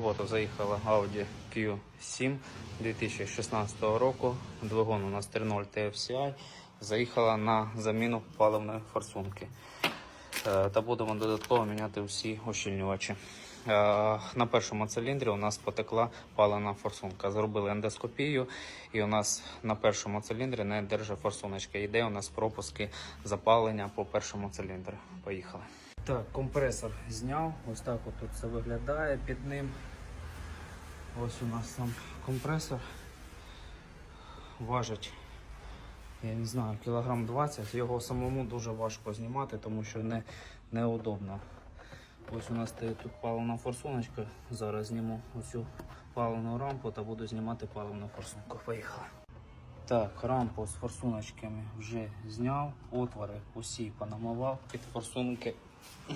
роботу заїхала Audi Q7 2016 року. Двигун у нас 3.0 TFCI. Заїхала на заміну паливної форсунки. Е, Та будемо додатково міняти всі ощільнювачі. Е, На першому циліндрі у нас потекла палена форсунка. Зробили ендоскопію, і у нас на першому циліндрі не держить форсуночка. Йде у нас пропуски запалення по першому циліндру. Поїхали. Так, компресор зняв. Ось так от тут це виглядає під ним. Ось у нас сам компресор. Важить, я не знаю, кілограм 20. Його самому дуже важко знімати, тому що не, неудобно. Ось у нас тут паливна форсуночка. Зараз зніму оцю паливну рампу та буду знімати паливну форсунку. Поїхали. Так, рампу з форсуночками вже зняв, отвори усі понамивав під форсунки.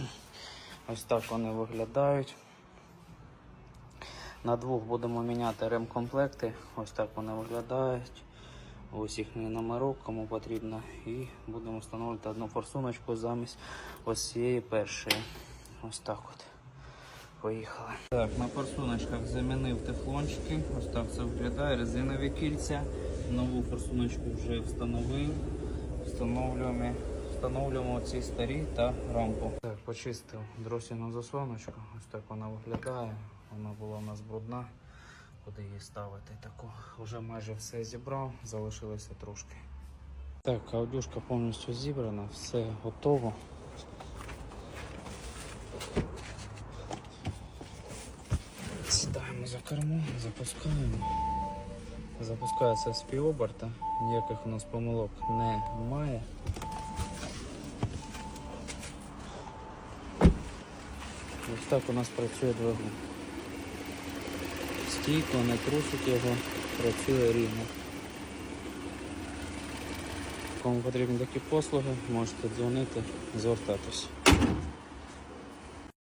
Ось так вони виглядають. На двох будемо міняти ремкомплекти. Ось так вони виглядають. Ось їхній номерок, кому потрібно. І будемо встановлювати одну форсуночку замість ось цієї першої. Ось так от. Поїхали. Так, на форсуночках замінив тефлончики. Ось так це виглядає. Резинові кільця. Нову форсуночку вже встановив. Встановлюємо, встановлюємо ці старі та рампу. Так, почистив дросільну заслоночку. Ось так вона виглядає. Вона була у нас брудна. Куди її ставити? Таку вже майже все зібрав, залишилося трошки. Так, аудюшка повністю зібрана, все готово. Сідаємо за кермо, запускаємо. Запускається з півоберта, ніяких у нас помилок немає. Ось так у нас працює двигун. Стійко, не трусить його, працює рівно. Кому потрібні такі послуги, можете дзвонити, звертатись.